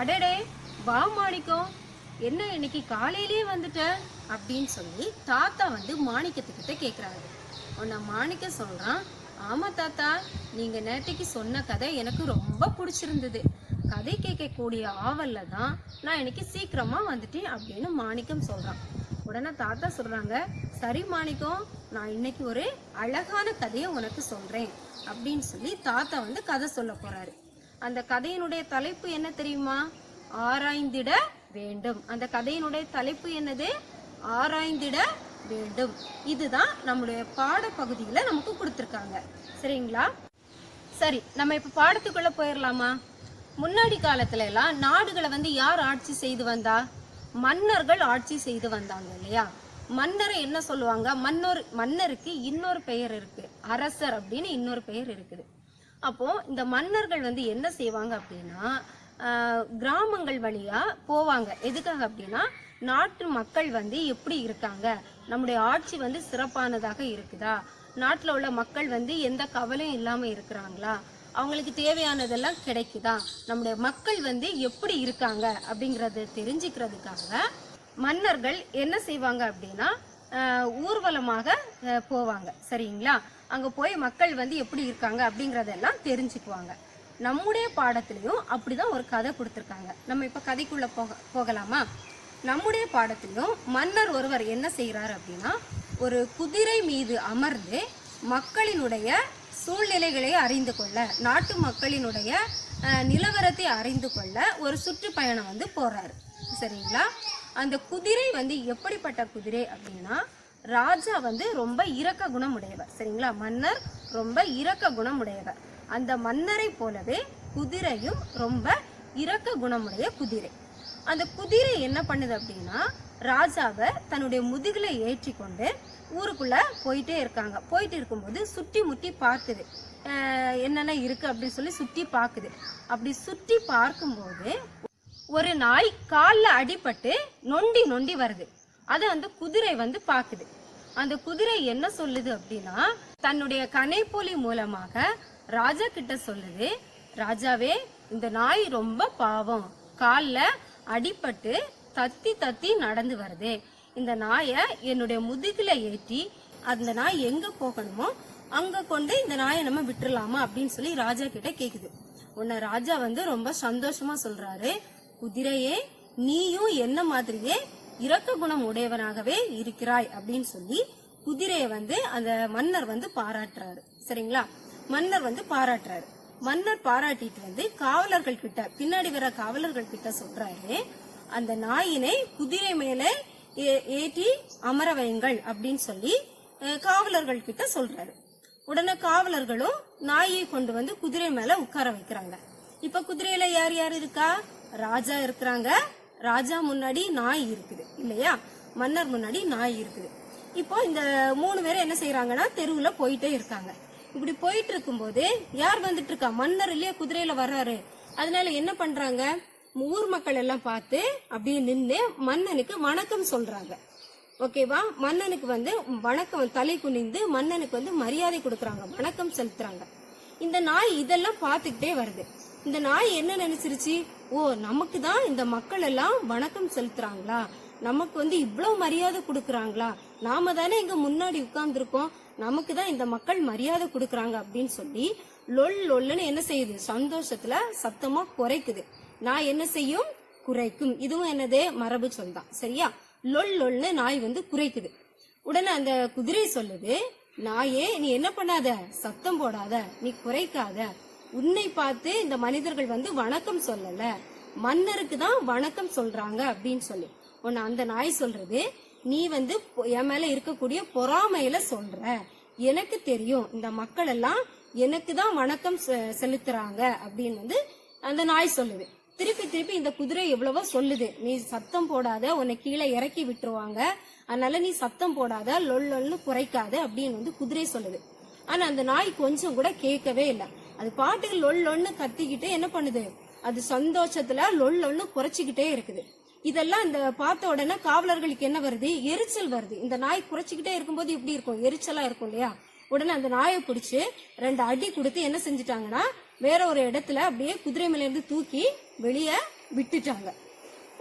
அடடே வா மாணிக்கம். என்ன இன்னைக்கு காலையிலேயே வந்துட்ட? அப்படின்னு சொல்லி தாத்தா வந்து மாணிக்கத்துக்கிட்ட கேட்குறாரு உன்னை மாணிக்கம் சொல்கிறான் ஆமாம் தாத்தா நீங்கள் நேற்றுக்கு சொன்ன கதை எனக்கு ரொம்ப பிடிச்சிருந்தது. கதை கேட்கக்கூடிய ஆவல்ல தான் நான் இன்னைக்கு சீக்கிரமாக வந்துட்டேன் அப்படின்னு மாணிக்கம் சொல்கிறான் உடனே தாத்தா சொல்கிறாங்க சரி மாணிக்கம் நான் இன்னைக்கு ஒரு அழகான கதையை உனக்கு சொல்கிறேன் அப்படின்னு சொல்லி தாத்தா வந்து கதை சொல்ல போகிறாரு அந்த கதையினுடைய தலைப்பு என்ன தெரியுமா? ஆராய்ந்திட வேண்டும். அந்த கதையினுடைய தலைப்பு என்னது? ஆராய்ந்திட வேண்டும். இதுதான் நம்மளுடைய பாடப்பகுதியில நமக்கு கொடுத்துருக்காங்க. சரிங்களா? சரி நம்ம இப்ப பாடத்துக்குள்ள போயிடலாமா முன்னாடி காலத்துல எல்லாம் நாடுகளை வந்து யார் ஆட்சி செய்து வந்தா? மன்னர்கள் ஆட்சி செய்து வந்தாங்க இல்லையா? மன்னரை என்ன சொல்லுவாங்க? மன்னர் மன்னருக்கு இன்னொரு பெயர் இருக்கு. அரசர் அப்படின்னு இன்னொரு பெயர் இருக்குது. அப்போ இந்த மன்னர்கள் வந்து என்ன செய்வாங்க அப்படின்னா கிராமங்கள் வழியா போவாங்க. எதுக்காக அப்படின்னா நாட்டு மக்கள் வந்து எப்படி இருக்காங்க? நம்முடைய ஆட்சி வந்து சிறப்பானதாக இருக்குதா? நாட்டில் உள்ள மக்கள் வந்து எந்த கவலையும் இல்லாமல் இருக்கிறாங்களா? அவங்களுக்கு தேவையானதெல்லாம் கிடைக்குதா? நம்முடைய மக்கள் வந்து எப்படி இருக்காங்க? அப்படிங்கறத தெரிஞ்சுக்கிறதுக்காக மன்னர்கள் என்ன செய்வாங்க அப்படின்னா ஊர்வலமாக போவாங்க. சரிங்களா? அங்கே போய் மக்கள் வந்து எப்படி இருக்காங்க அப்படிங்கிறதெல்லாம் தெரிஞ்சுக்குவாங்க. நம்முடைய பாடத்திலையும் அப்படிதான் ஒரு கதை கொடுத்துருக்காங்க. நம்ம இப்போ கதைக்குள்ளே போக போகலாமா? நம்முடைய பாடத்திலையும் மன்னர் ஒருவர் என்ன செய்கிறார் அப்படின்னா ஒரு குதிரை மீது அமர்ந்து மக்களினுடைய சூழ்நிலைகளை அறிந்து கொள்ள நாட்டு மக்களினுடைய நிலவரத்தை அறிந்து கொள்ள ஒரு சுற்றுப்பயணம் வந்து போகிறாரு சரிங்களா? அந்த குதிரை வந்து எப்படிப்பட்ட குதிரை அப்படின்னா ராஜா வந்து ரொம்ப இரக்க குணமுடையவர் சரிங்களா? மன்னர் ரொம்ப இரக்க குணமுடையவர். அந்த மன்னரை போலவே குதிரையும் ரொம்ப இரக்க குணமுடைய குதிரை. அந்த குதிரை என்ன பண்ணுது அப்படின்னா ராஜாவை தன்னுடைய முதுகில் ஏற்றி கொண்டு ஊருக்குள்ள போயிட்டே இருக்காங்க. போயிட்டு இருக்கும்போது சுற்றி முட்டி பார்க்குது. என்னென்ன இருக்கு அப்படின்னு சொல்லி சுற்றி பார்க்குது. அப்படி சுற்றி பார்க்கும்போது ஒரு நாய் காலில் அடிபட்டு நொண்டி நொண்டி வருது. அதை அந்த குதிரை வந்து பாக்குது. அந்த குதிரை என்ன சொல்லுது அப்படின்னா தன்னுடைய கனைப்பொலி மூலமாக ராஜா கிட்ட சொல்லுது ராஜாவே இந்த நாய் ரொம்ப பாவம். காலில் அடிபட்டு தத்தி தத்தி நடந்து வருது. இந்த நாயை என்னுடைய முதுகில் ஏற்றி அந்த நாய் எங்கே போகணுமோ அங்கே கொண்டு இந்த நாயை நம்ம விட்டுறலாமா? அப்படின்னு சொல்லி ராஜா கிட்ட கேட்குது உன்னை ராஜா வந்து ரொம்ப சந்தோஷமா சொல்றாரு. குதிரையே நீயும் என்ன மாதிரியே இரக்க குணம் உடையவனாகவே இருக்கிறாய் அப்படின்னு சொல்லி குதிரையை வந்து அந்த மன்னர் வந்து பாராட்டுறாரு. சரிங்களா? மன்னர் வந்து பாராட்டுறாரு. மன்னர் பாராட்டிட்டு வந்து காவலர்கள் கிட்ட பின்னாடி வர காவலர்கள் கிட்ட சொல்றாரு அந்த நாயினை குதிரை மேலே ஏ- ஏற்றி அமர வையுங்கள் அப்படின்னு சொல்லி காவலர்கள் கிட்ட சொல்றாரு. உடனே காவலர்களும் நாயை கொண்டு வந்து குதிரை மேல உட்கார வைக்கிறாங்க. இப்ப குதிரையில யார் யார் இருக்கா? ராஜா இருக்கிறாங்க. ராஜா முன்னாடி நாய் இருக்குது இல்லையா? மன்னர் முன்னாடி நாய் இருக்குது. இப்போ இந்த மூணு பேரும் என்ன செய்யறாங்கன்னா தெருவுல போயிட்டே இருக்காங்க. இப்படி போயிட்டு இருக்கும்போது யார் வந்துட்டு இருக்கா? மன்னர் இல்லையா? குதிரையில வர்றாரு. அதனால என்ன பண்றாங்க? ஊர் மக்கள் எல்லாம் பார்த்து அப்படியே நின்று மன்னனுக்கு வணக்கம் சொல்றாங்க. ஓகேவா? மன்னனுக்கு வந்து வணக்கம் தலை குனிந்து மன்னனுக்கு வந்து மரியாதை கொடுக்குறாங்க வணக்கம் செலுத்துறாங்க. இந்த நாய் இதெல்லாம் பார்த்துக்கிட்டே வருது. இந்த நாய் என்ன நினைச்சிருச்சு? ஓ நமக்கு தான் இந்த மக்கள் எல்லாம் வணக்கம் செலுத்துறாங்களா? நமக்கு வந்து இவ்வளவு மரியாதை கொடுக்கறாங்களா? நாம தானே இங்க முன்னாடி உட்கார்ந்துருக்கோம். நமக்கு தான் இந்த மக்கள் மரியாதை கொடுக்கறாங்க அப்படின்னு சொல்லி லொல் லொல்லுன்னு என்ன செய்யுது? சந்தோஷத்துல சத்தமா குறைக்குது. நான் என்ன செய்யும்? குறைக்கும். இதுவும் என்னது? மரபு சொல் தான். சரியா? லொல் லொல்னு நாய் வந்து குறைக்குது. உடனே அந்த குதிரை சொல்லுது நாயே நீ என்ன பண்ணாத? சத்தம் போடாத. நீ குறைக்காத. உன்னை பார்த்து இந்த மனிதர்கள் வந்து வணக்கம் சொல்லல. மன்னருக்கு தான் வணக்கம் சொல்றாங்க அப்படின்னு சொல்லி. உன்னை அந்த நாய் சொல்றது நீ வந்து என் மேல இருக்கக்கூடிய பொறாமையில சொல்ற. எனக்கு தெரியும் இந்த மக்கள் எல்லாம் எனக்கு தான் வணக்கம் செ- செலுத்துறாங்க அப்படின்னு வந்து அந்த நாய் சொல்லுது. திருப்பி திருப்பி இந்த குதிரை எவ்வளவோ சொல்லுது. நீ சத்தம் போடாத உன்னை கீழே இறக்கி விட்டுருவாங்க. அதனால நீ சத்தம் போடாத லொல்லொல்னு குறைக்காத அப்படின்னு வந்து குதிரை சொல்லுது. ஆனா அந்த நாய் கொஞ்சம் கூட கேட்கவே இல்லை. அது பாட்டுக்கு லொல்லொன்னு கத்திக்கிட்டு என்ன பண்ணுது? அது சந்தோஷத்துல லொல்லொன்னு குறைச்சிக்கிட்டே இருக்குது. இதெல்லாம் இந்த பார்த்த உடனே காவலர்களுக்கு என்ன வருது? எரிச்சல் வருது. இந்த நாய் குறைச்சிக்கிட்டே இருக்கும்போது எப்படி இருக்கும்? எரிச்சலா இருக்கும் இல்லையா? உடனே அந்த நாயை பிடிச்சி ரெண்டு அடி கொடுத்து என்ன செஞ்சுட்டாங்கன்னா வேற ஒரு இடத்துல அப்படியே குதிரை மேலேருந்து தூக்கி வெளியே விட்டுட்டாங்க.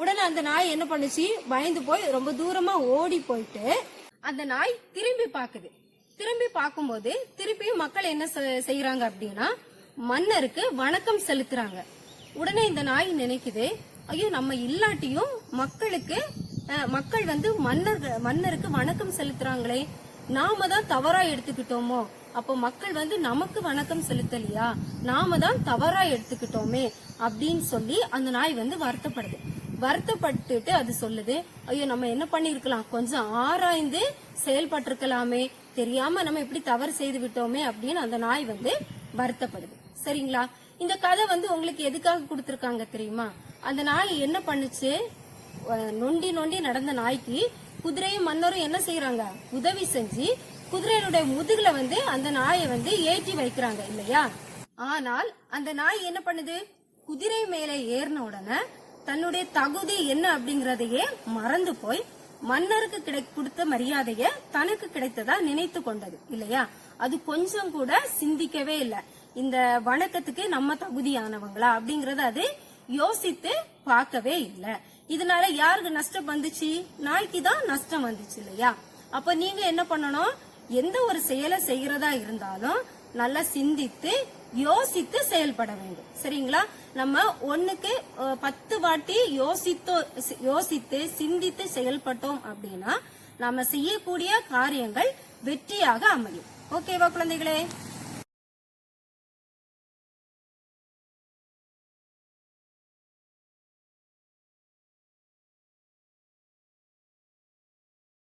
உடனே அந்த நாய் என்ன பண்ணுச்சு? பயந்து போய் ரொம்ப தூரமா ஓடி போயிட்டு அந்த நாய் திரும்பி பாக்குது திரும்பி பார்க்கும்போது திருப்பியும் மக்கள் என்ன செ- செய்யறாங்க அப்படின்னா மன்னருக்கு வணக்கம் செலுத்துறாங்க. உடனே இந்த நாய் நினைக்குது ஐயோ நம்ம இல்லாட்டியும் மக்களுக்கு மக்கள் வந்து மன்னர் மன்னருக்கு வணக்கம் செலுத்துறாங்களே நாம தான் தவறா எடுத்துக்கிட்டோமோ? அப்போ மக்கள் வந்து நமக்கு வணக்கம் செலுத்தலையா? நாம தான் தவறா எடுத்துக்கிட்டோமே? அப்படின்னு சொல்லி அந்த நாய் வந்து வருத்தப்படுது. வருத்தப்பட்டுட்டு அது சொல்லுது ஐயோ நம்ம என்ன பண்ணிருக்கலாம் கொஞ்சம் ஆராய்ந்து செயல்பட்டிருக்கலாமே. தெரியாம நம்ம இப்படி தவறு செய்து விட்டோமே அப்படின்னு அந்த நாய் வந்து வருத்தப்படுது. சரிங்களா? இந்த கதை வந்து உங்களுக்கு எதுக்காக கொடுத்துருக்காங்க தெரியுமா? அந்த நாய் என்ன பண்ணுச்சு? நொண்டி நொண்டி நடந்த நாய்க்கு குதிரையும் மன்னரும் என்ன செய்யறாங்க உதவி செஞ்சு குதிரையினுடைய முதுகுல வந்து அந்த நாயை வந்து ஏற்றி வைக்கிறாங்க இல்லையா? ஆனால் அந்த நாய் என்ன பண்ணுது? குதிரை மேல ஏறின உடனே தன்னுடைய தகுதி என்ன அப்படிங்கறதையே மறந்து போய் மன்னருக்கு கிடை கொடுத்த மரியாதைய தனக்கு கிடைத்ததா நினைத்து கொண்டது இல்லையா? அது கொஞ்சம் கூட சிந்திக்கவே இல்லை. இந்த வணக்கத்துக்கு நம்ம தகுதியானவங்களா அப்படிங்கறத அது யோசித்து பார்க்கவே இல்லை. இதனால யாருக்கு நஷ்டம் வந்துச்சு? நாய்க்கு தான் நஷ்டம் வந்துச்சு இல்லையா? அப்ப நீங்க என்ன பண்ணணும்? எந்த ஒரு செயலை செய்யறதா இருந்தாலும் நல்லா சிந்தித்து யோசித்து செயல்பட வேண்டும். சரிங்களா? நம்ம ஒண்ணுக்கு பத்து வாட்டி யோசித்தோ யோசித்து சிந்தித்து செயல்பட்டோம் அப்படின்னா நாம செய்யக்கூடிய காரியங்கள் வெற்றியாக அமையும். ஓகேவா குழந்தைகளே?